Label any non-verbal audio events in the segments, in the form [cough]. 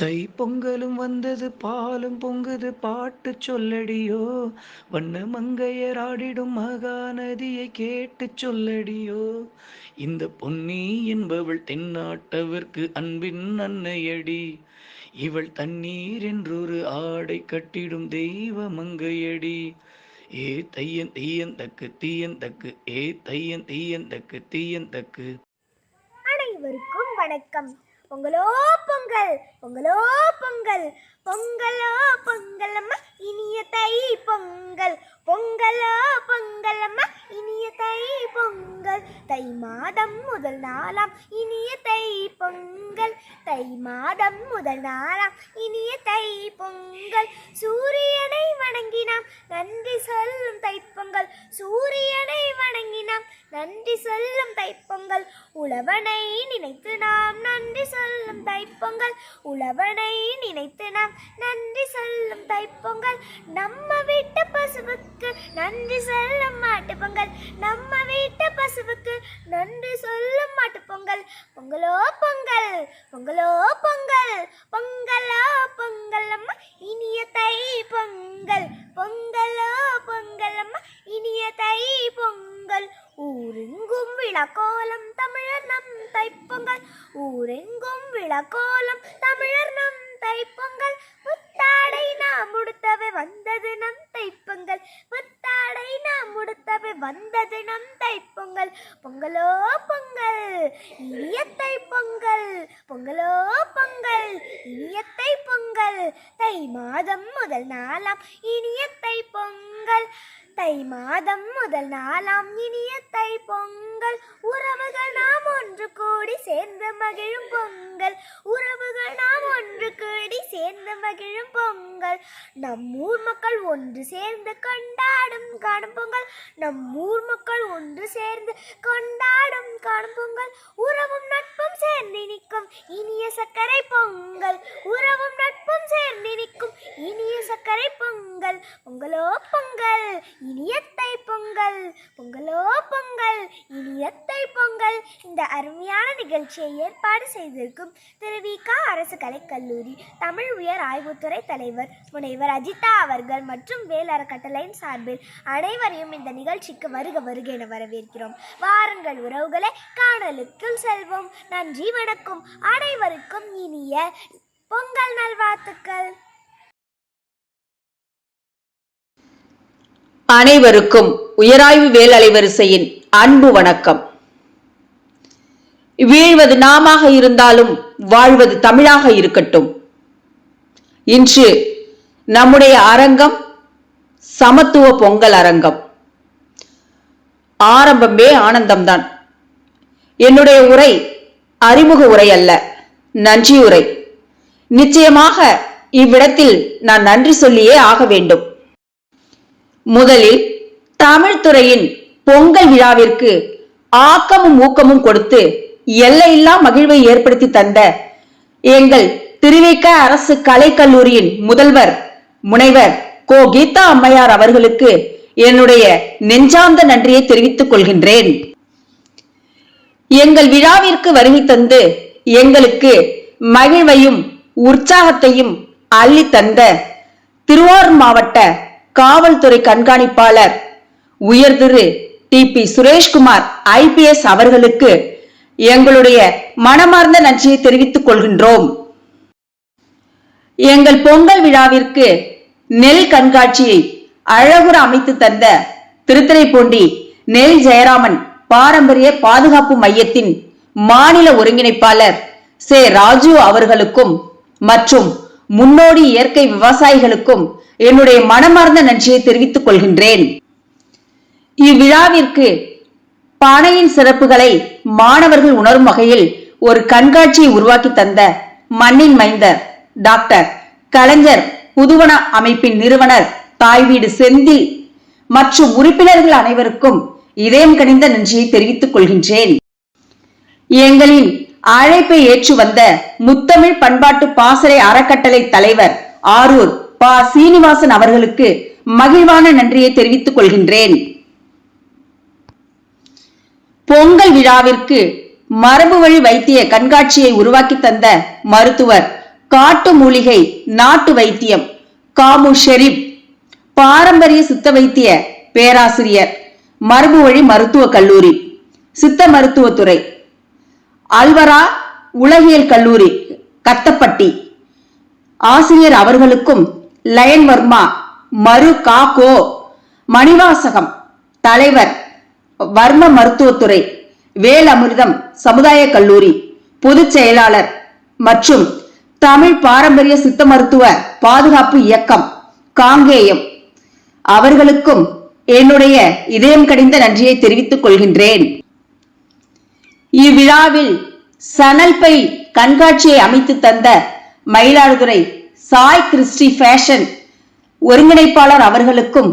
தை பொங்கலும் வந்தது பாலும் பொங்குது பாட்டு சொல்லடியோ? வண்ண மங்கையர் ஆடிடும் மகாநதியை கேட்டு சொல்லடியோ? இந்த பொன்னி என்பவள் தென்னாட்டவர்க்கு அன்பின் அன்னையடி. இவள் தண்ணீர் என்றொரு ஆடை கட்டிடும் தெய்வ மங்கையடி. ஏ தையன் தீயன் தக்கு தீயன் தக்கு ஏ தையன் தீயன் தக்கு தீயன் தக்கு. அனைவருக்கும் வணக்கம். பொங்கலோ பொங்கல் பொங்கலோ பொங்கல் பொங்கலோ பொங்கலம்மா இனிய தை பொங்கல் பொங்கலோ பொங்கலம்மா இனிய தை பொங்கல் தை மாதம் முதல் நாளாம். இனிய தை பொங்கல். தை மாதம் முதல் நாளாம். இனிய தை பொங்கல். சூரியனை வணங்கினாம். நன்றி சொல்லும் தைப்பொங்கல் சூரியனை வணங்கினாம். நன்றி சொல்லும் தைப்பொங்கல் உழவனை நினைத்து நாம் நன்றி சொல்லும் தைப்பொங்கல் உழவனை நினைத்து நாம் நன்றி சொல்லும் தைப்பொங்கல் நம்ம வீட்டு பசுவுக்கு நன்றி சொல்லும் மாட்டு பொங்கல். நம்ம வீட்டு பசுவுக்கு நன்றி சொல்லும் மாட்டு பொங்கல். பொங்கலோ பொங்கல் பொங்கலோ பொங்கல் பொங்கலோ பொங்கல் அம்மா இனிய தை பொங்கல். பொங்கலோ பொங்கல் அம்மா இனிய தை பொங்கல். ஊரெங்கும் விழக்கோலம் தமிழர் நம் தைப்பொங்கல். ஊரெங்கும் விழக்கோலம் தமிழர் நம் தைப்பொங்கல். புத்தாடை நாம் உடுத்தவே வந்தது நம் தைப்பொங்கல். புத்தாடை நாம் உடுத்தவே வந்தது நம் தை பொங்கல். பொங்கலோ பொங்கல். இனியத்தை பொங்கல். பொங்கலோ பொங்கல். இனியத்தை பொங்கல். தை மாதம் முதல் நாளாம் இனியத்தை பொங்கல். தை மாதம் முதல் நாளாம் இனிய தை பொங்கல். உறவுகள் நாம் ஒன்று கூடி சேர்ந்து மகிழும் பொங்கல். உறவுகள் நாம் ஒன்று கூடி சேர்ந்து மகிழும் பொங்கல். நம் ஊர் மக்கள் ஒன்று சேர்ந்து கொண்டாடும் காணும் பொங்கல். நம் ஊர் மக்கள் ஒன்று சேர்ந்து கொண்டாடும் காணும் பொங்கல். உறவும் நட்பும் சேர்ந்து நிற்கும் இனிய சர்க்கரை பொங்கல். உறவும் நட்பும் சேர்ந்து நிற்கும் இனிய சர்க்கரை பொங்கல். பொங்கலோ பொங்கல். இனியத்தை பொங்கல். பொங்கலோ பொங்கல். இனியத்தை பொங்கல். இந்த அருமையான நிகழ்ச்சியை ஏற்பாடு செய்திருக்கும் திரு வி. க. அரசு கலைக்கல்லூரி தமிழ் உயர் ஆய்வுத்துறை தலைவர் முனைவர் அஜிதா அவர்கள் மற்றும் வேளாறு கட்டளையின் சார்பில் அனைவரையும் இந்த நிகழ்ச்சிக்கு வருக வருக என வரவேற்கிறோம். வாருங்கள் உறவுகளை காணலுக்குள் செல்வோம். நன்றி வணக்கம். அனைவருக்கும் இனிய பொங்கல் நல்வாழ்த்துக்கள். அனைவருக்கும் உயராய்வு வேல் அலைவரிசையின் அன்பு வணக்கம். வீழ்வது நாமாக இருந்தாலும் வாழ்வது தமிழாக இருக்கட்டும். இன்று நம்முடைய அரங்கம் சமத்துவ பொங்கல் அரங்கம். ஆரம்பமே ஆனந்தம்தான். என்னுடைய உரை அறிமுக உரை அல்ல நன்றி உரை. நிச்சயமாக இவ்விடத்தில் நான் நன்றி சொல்லியே ஆக வேண்டும். முதலில் தமிழ்துறையின் பொங்கல் விழாவிற்கு ஆக்கமும் ஊக்கமும் கொடுத்து எல்லையில்லா மகிழ்வை ஏற்படுத்தி தந்த எங்கள் திருவிக்க அரசு கலைக்கல்லூரியின் முதல்வர் முனைவர் கோ. கீதா அம்மையார் அவர்களுக்கு என்னுடைய நெஞ்சார்ந்த நன்றியை தெரிவித்துக் கொள்கின்றேன். எங்கள் விழாவிற்கு வருகை தந்து எங்களுக்கு மகிழ்வையும் உற்சாகத்தையும் அள்ளி தந்த திருவாரூர் மாவட்ட காவல்துறை கண்காணிப்பாளர். உயர் Thiru T. P. Sureshkumar IPS அவர்களுக்கு எங்களுடைய மனமார்ந்த நன்றியை தெரிவித்துக் கொள்கின்றோம். எங்கள் பொங்கல் விழாவிற்கு நெல் கண்காட்சியை அழகுற அமைத்து தந்த திருத்துறைப்பூண்டி நெல் ஜெயராமன் பாரம்பரிய பாதுகாப்பு மையத்தின் மாநில ஒருங்கிணைப்பாளர் சே. ராஜு அவர்களுக்கும் மற்றும் முன்னோடி இயற்கை விவசாயிகளுக்கும் என்னுடைய மனமார்ந்த நன்றியை தெரிவித்துக் கொள்கின்றேன். இவ்விழாவிற்கு பானையின் சிறப்புகளை மாணவர்கள் உணரும் வகையில் ஒரு கண்காட்சியை உருவாக்கி தந்த மண்ணின் மைந்தர் டாக்டர் கலைஞர் புதுவன அமைப்பின் நிறுவனர் தாய்வீடு செந்தில் மற்றும் உறுப்பினர்கள் அனைவருக்கும் இதயம் கனிந்த நன்றியை தெரிவித்துக் கொள்கின்றேன். எங்களின் அழைப்பை ஏற்று வந்த முத்தமிழ் பண்பாட்டு பாசறை அறக்கட்டளை தலைவர் ஆரூர் பா. சீனிவாசன் அவர்களுக்கு மகிழ்வான நன்றியை தெரிவித்துக் கொள்கின்றேன். பொங்கல் விழாவிற்கு மரபு வழி வைத்திய கண்காட்சியை உருவாக்கி தந்த மருத்துவர் காட்டு மூலிகை நாட்டு வைத்தியம் காமு ஷெரீப் பாரம்பரிய சித்த வைத்திய பேராசிரியர் மரபு வழி மருத்துவக் கல்லூரி சித்த மருத்துவத்துறை. அல்வரா உலகியல் கல்லூரி கத்தப்பட்டி. ஆசிரியர் அவர்களுக்கும் லயன் வர்மா மரு காகோ மணிவாசகம் தலைவர் வர்ம மருத்துவத்துறை வேல் அமிர்தம் சமுதாய கல்லூரி பொதுச் செயலாளர் மற்றும் தமிழ் பாரம்பரிய சித்த மருத்துவ பாதுகாப்பு இயக்கம் காங்கேயம். அவர்களுக்கும் என்னுடைய இதயம் கடிந்த நன்றியை தெரிவித்துக் கொள்கின்றேன். இவ்விழாவில் சணல் பை கண்காட்சியை அமைத்து தந்த மயிலாடுதுறை சாய் கிறிஸ்டி ஃபேஷன் ஒருங்கிணைப்பாளர் அவர்களுக்கும்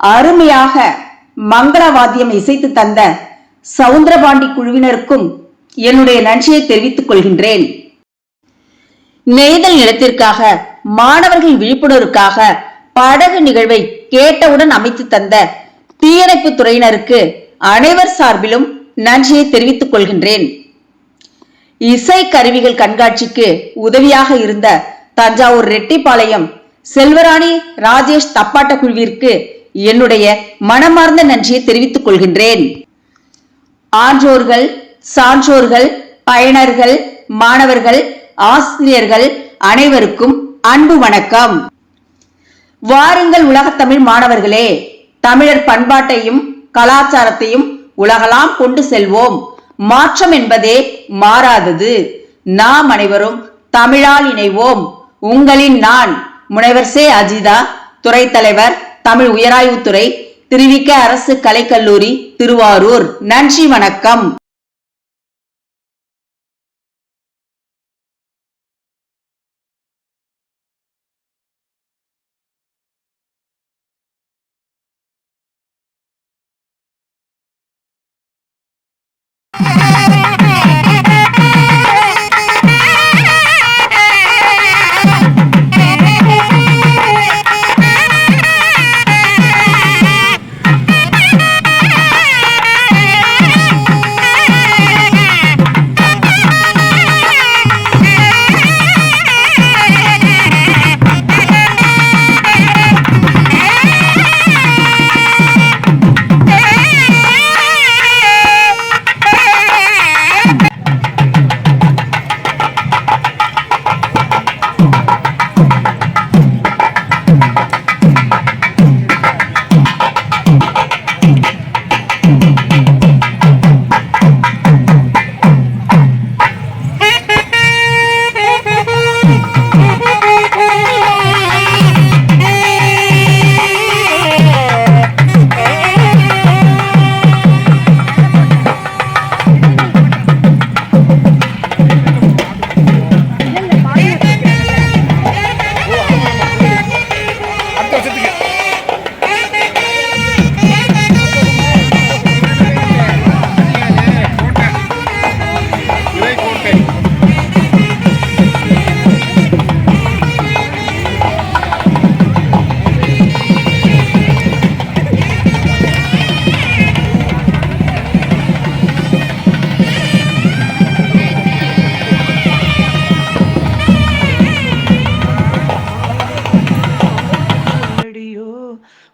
அருமையாக மங்களவாத்தியம் இசைத்து தந்த சவுந்தரபாண்டி குழுவினருக்கும் என்னுடைய நன்றியை தெரிவித்துக் கொள்கின்றேன். நெய்தல் நிலத்திற்காக மாணவர்கள் விழிப்புணர்வுக்காக படகு நிகழ்வை கேட்டவுடன் அமைத்து தந்த தீயணைப்பு துறையினருக்கு அனைவர் சார்பிலும் நன்றியை தெரிவித்துக் கொள்கின்றேன். இசை கருவிகள் கண்காட்சிக்கு உதவியாக இருந்த தஞ்சாவூர் ரெட்டிப்பாளையம் செல்வராணி ராஜேஷ் தப்பாட்ட குழுவிற்கு என்னுடைய மனமார்ந்த நன்றியை தெரிவித்துக் கொள்கின்றேன். ஆன்றோர்கள் சான்றோர்கள் பயனர்கள் மாணவர்கள் ஆசிரியர்கள் அனைவருக்கும் அன்பு வணக்கம். வாருங்கள் உலகத்தமிழ் மாணவர்களே. தமிழர் பண்பாட்டையும் கலாச்சாரத்தையும் உலகலாம் கொண்டு செல்வோம். மாற்றம் என்பதே மாறாதது. நாம் அனைவரும் தமிழால் இணைவோம். உங்களின் நான் முனைவர் சே. அஜிதா துறை தலைவர் தமிழ் உயராய்வுத்துறை திருவிக்க அரசு கலைக்கல்லூரி திருவாரூர். நன்றி வணக்கம்.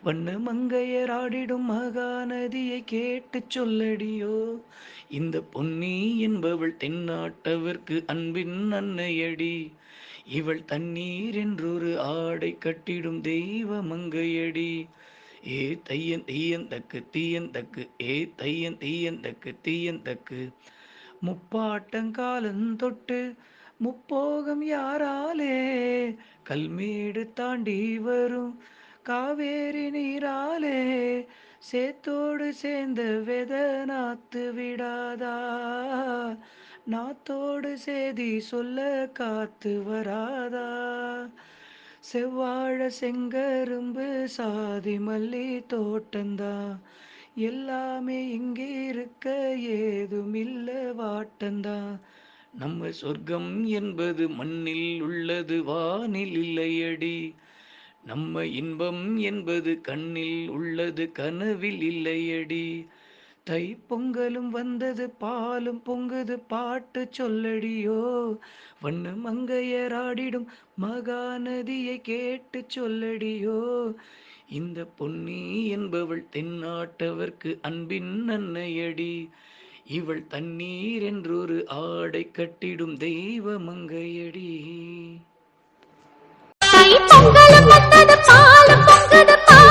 வண்ண மங்கையராடிடும் மகாநதியை கேட்டு சொல்லடியோ? இந்த பொன்னி என்பவள் தென்னாட்டவர்க்கு அன்பின் அன்னையடி. இவள் தண்ணீர் என்றொரு ஆடை கட்டிடும் தெய்வ மங்கையடி. ஏ தையன் தீயந்தக்கு தீயந்தக்கு ஏ தையன் தீயந்தக்கு தீயந்தக்கு முப்பாட்டங்காலந்தொட்டு முப்போகம் யாராலே? கல்மேடு தாண்டி வரும் காவேரி நீராலே சேத்தோடு சேர்ந்த வெத நாத்து விடாதா? நாத்தோடு சேதி சொல்ல காத்து வராதா? செவ்வாழ செங்கரும்பு சாதி மல்லி தோட்டந்தா? எல்லாமே இங்கே இருக்க ஏதுமில்ல வாட்டந்தா? நம்ம சொர்க்கம் என்பது மண்ணில் உள்ளது வானில் இல்லையடி. நம்ம இன்பம் என்பது கண்ணில் உள்ளது கனவில் இல்லையடி. தை பொங்கலும் வந்தது பாலும் பொங்குது பாட்டு சொல்லடியோ. வண்ண மங்கையராடிடும் மகாநதியை கேட்டு சொல்லடியோ. இந்த பொன்னி என்பவள் தென்னாட்டவர்க்கு அன்பின் அன்னையடி. இவள் தண்ணீர் என்றொரு ஆடை கட்டிடும் தெய்வ மங்கையடி பொங்கலும் பாலும் பொங்குது பாட்டு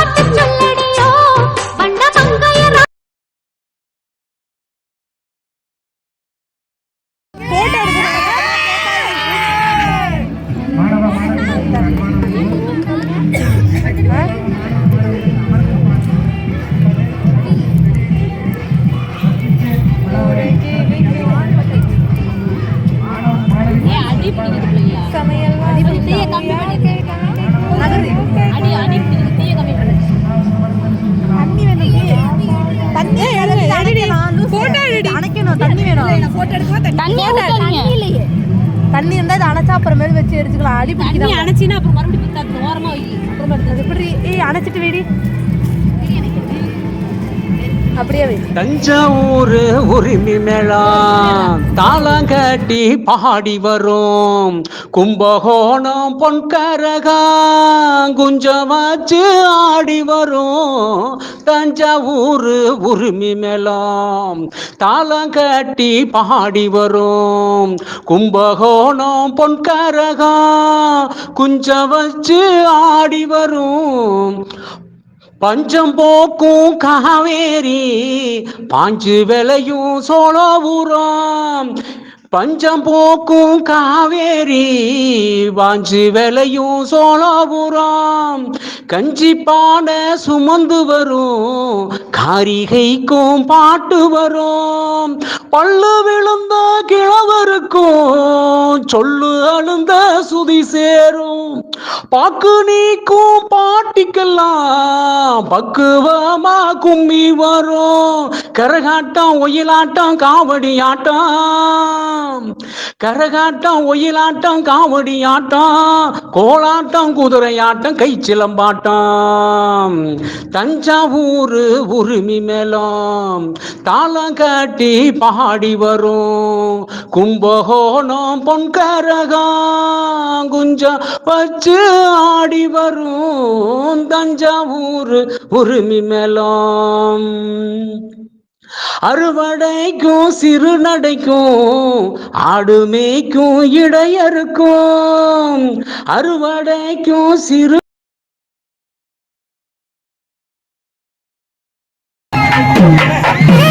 தண்ணி இருந்தா இதை அணைச்சா அப்புறமேல் வச்சு எடுத்துக்கலாம் அடி தண்ணி பிடிக்கலாம் அணைச்சினா அப்புறம் மறுபடியும் பித்தாது ஓரமா வை அப்புறமா. எப்படி? ஏய் அணைச்சிட்டு வெடி. தஞ்சாவூர் உரிமை மேளம் தாளம் கட்டி பாடி வரும். கும்பகோணம் பொன்கரகா. குஞ்சம் வச்சு ஆடி வரும். தஞ்சாவூர் உரிமை மேளம் தாளம் கட்டி பாடி வரும். கும்பகோணம் பொன்கரகா. குஞ்சம் வச்சு ஆடி வரும். பஞ்சம் போக்கும் காவேரி பாஞ்சு விளையும் சோழபுரம் பஞ்சம் போக்கும் காவேரி பாஞ்சு விளையும் சோழபுரம் கஞ்சி பானை சுமந்து வரும் காரிகைக்கும் பாட்டு வரும். பல்லு விழுந்த கிழவருக்கும் சொல்லு அழுந்த சுதி சேரும். பாக்கு நீக்கும் பாட்டிக்கெல்லாம் பக்குவமா கும்மி வரும். கரகாட்டம் ஒயிலாட்டம் காவடி ஆட்டம். கரகாட்டம் ஒயிலாட்டம் காவடி ஆட்டம். கோலாட்டம் குதிரையாட்டம் கை சிலம்பாட்டம் தஞ்சாவூர் உரிமை மேலாம் தாளம் கட்டி பாடி வரும். கும்பகோணம் பொன்கரகம் குஞ்சம் வச்சு ஆடி வரும். தஞ்சாவூர் உருமி மேலாம் அறுவடைக்கும் சிறுநடைக்கும் ஆடு மேய்க்கும் இடையருக்கும். அறுவடைக்கும் சிறு Yeah. [laughs]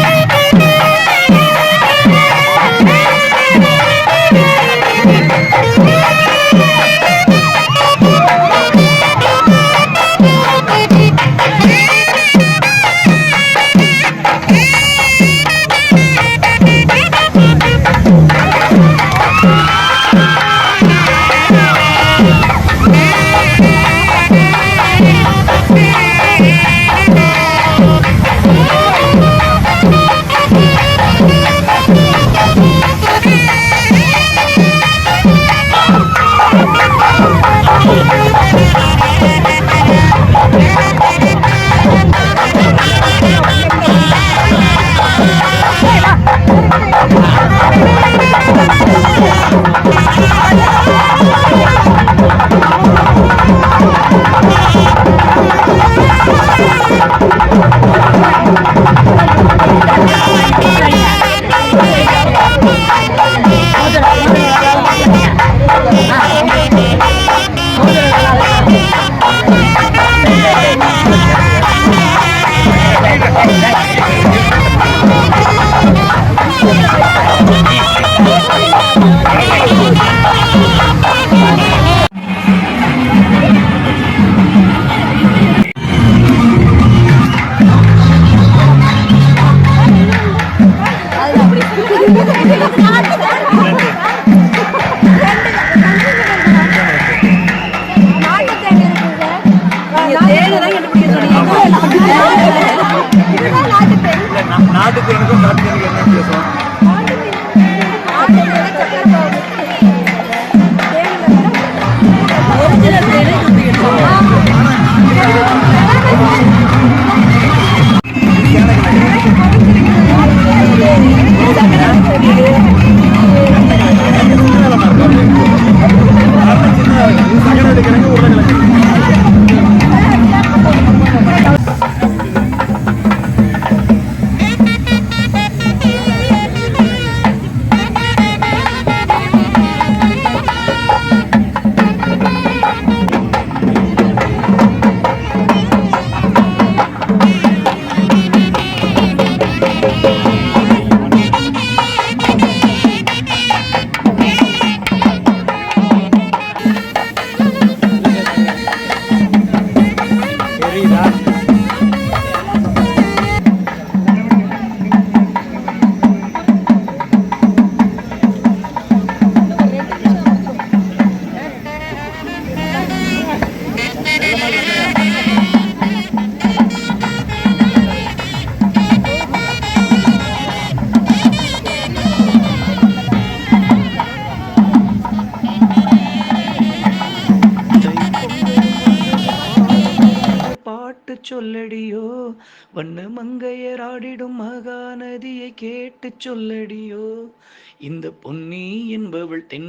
கேட்டு சொல்லடியோ? இந்த பொன்னி என்பவள் தென்